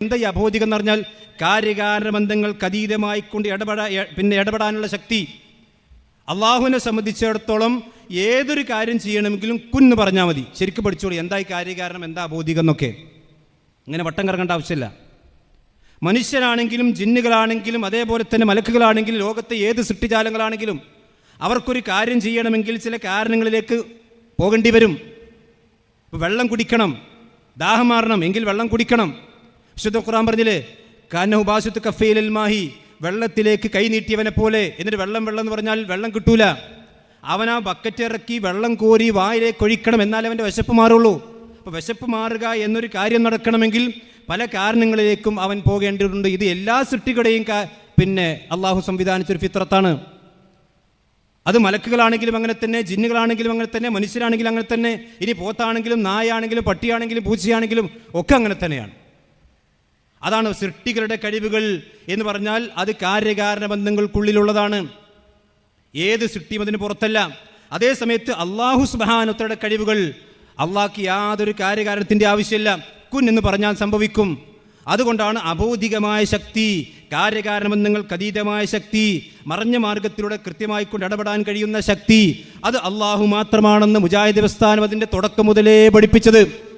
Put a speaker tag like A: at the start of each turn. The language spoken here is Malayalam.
A: എന്താ ഈ അബോധികം എന്ന് പറഞ്ഞാൽ കാര്യകാരണ ബന്ധങ്ങൾക്ക് അതീതമായിക്കൊണ്ട് ഇടപെടാ പിന്നെ ഇടപെടാനുള്ള ശക്തി. അള്ളാഹുവിനെ സംബന്ധിച്ചിടത്തോളം ഏതൊരു കാര്യം ചെയ്യണമെങ്കിലും കുന്ന് പറഞ്ഞാൽ മതി. ശരിക്കും പഠിച്ചോളൂ എന്തായി കാര്യകാരണം എന്താ അബോധികം എന്നൊക്കെ. ഇങ്ങനെ വട്ടം കറങ്ങേണ്ട ആവശ്യമില്ല. മനുഷ്യരാണെങ്കിലും ജിന്നുകളാണെങ്കിലും അതേപോലെ തന്നെ മലക്കുകളാണെങ്കിലും ലോകത്തെ ഏത് സൃഷ്ടിജാലങ്ങളാണെങ്കിലും അവർക്കൊരു കാര്യം ചെയ്യണമെങ്കിൽ ചില കാരണങ്ങളിലേക്ക് പോകേണ്ടി വരും. വെള്ളം കുടിക്കണം ദാഹം മാറണം എങ്കിൽ വെള്ളം കുടിക്കണം. വിശുദ്ധ ഖുറാൻ പറഞ്ഞില്ലേ? കാനഹു ബാസുത്ത് കഫീലൽ മാഹി. വെള്ളത്തിലേക്ക് കൈ നീട്ടിയവനെ പോലെ എന്നിട്ട് വെള്ളം വെള്ളം എന്ന് പറഞ്ഞാൽ വെള്ളം കിട്ടൂല. അവൻ ആ ബക്കറ്റ് ഇറക്കി വെള്ളം കോരി വായിലേക്ക് ഒഴിക്കണം എന്നാൽ അവന്റെ വിശപ്പ് മാറുള്ളൂ. അപ്പോൾ വിശപ്പ് മാറുക എന്നൊരു കാര്യം നടക്കണമെങ്കിൽ പല കാരണങ്ങളിലേക്കും അവൻ പോകേണ്ടതുണ്ട്. ഇത് എല്ലാ സൃഷ്ടികളുടെയും പിന്നെ അള്ളാഹു സംവിധാനിച്ചൊരു ഫിത്രത്താണ് അത് മലക്കുകളാണെങ്കിലും അങ്ങനെ തന്നെ ജിന്നുകളാണെങ്കിലും അങ്ങനെ തന്നെ മനുഷ്യരാണെങ്കിലും അങ്ങനെ തന്നെ ഇനി പോത്താണെങ്കിലും നായാണെങ്കിലും പട്ടിയാണെങ്കിലും പൂച്ചയാണെങ്കിലും ഒക്കെ അങ്ങനെ തന്നെയാണ്. അതാണ് സൃഷ്ടികളുടെ കഴിവുകൾ എന്ന് പറഞ്ഞാൽ അത് കാര്യകാരണ ബന്ധങ്ങൾക്കുള്ളിലുള്ളതാണ് ഏത് സൃഷ്ടിയും അതിന് പുറത്തല്ല. അതേസമയത്ത് അള്ളാഹു സുബാനുത്തരുടെ കഴിവുകൾ അള്ളാഹ്ക്ക് യാതൊരു കാര്യകാരണത്തിന്റെ ആവശ്യമില്ല. കുൻ എന്ന് പറഞ്ഞാൽ സംഭവിക്കും. അതുകൊണ്ടാണ് അബോധികമായ ശക്തി കാര്യകാരണ ബന്ധങ്ങൾക്ക് അതീതമായ ശക്തി മറഞ്ഞ മാർഗത്തിലൂടെ കൃത്യമായി കൊണ്ട് ഇടപെടാൻ കഴിയുന്ന ശക്തി അത് അള്ളാഹു മാത്രമാണെന്ന് മുജാഹിദ് പ്രസ്ഥാനം അതിന്റെ തുടക്കം മുതലേ പഠിപ്പിച്ചത്.